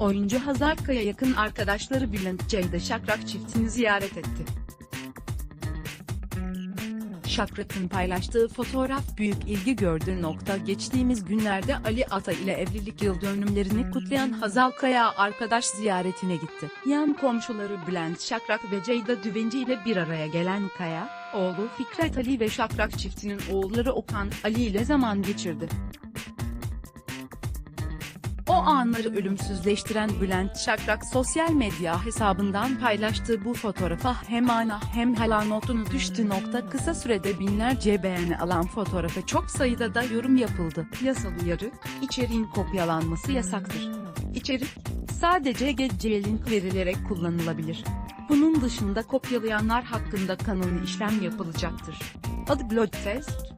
Oyuncu Hazal Kaya yakın arkadaşları Bülent Ceyda Şakrak çiftini ziyaret etti. Şakrak'ın paylaştığı fotoğraf büyük ilgi gördü. Nokta geçtiğimiz günlerde Ali Ata ile evlilik yıl dönümlerini kutlayan Hazal Kaya arkadaş ziyaretine gitti. Yan komşuları Bülent Şakrak ve Ceyda Düvenci ile bir araya gelen Kaya, oğlu Fikret Ali ve Şakrak çiftinin oğulları Okan Ali ile zaman geçirdi. Anları ölümsüzleştiren Bülent Şakrak sosyal medya hesabından paylaştığı bu fotoğrafa hem ana hem hala notunu düştü. Nokta kısa sürede binlerce beğeni alan fotoğrafa çok sayıda da yorum yapıldı. Yasal uyarı, içeriğin kopyalanması yasaktır. İçerik, sadece GC link verilerek kullanılabilir. Bunun dışında kopyalayanlar hakkında kanuni işlem yapılacaktır. Adı Bloodfest,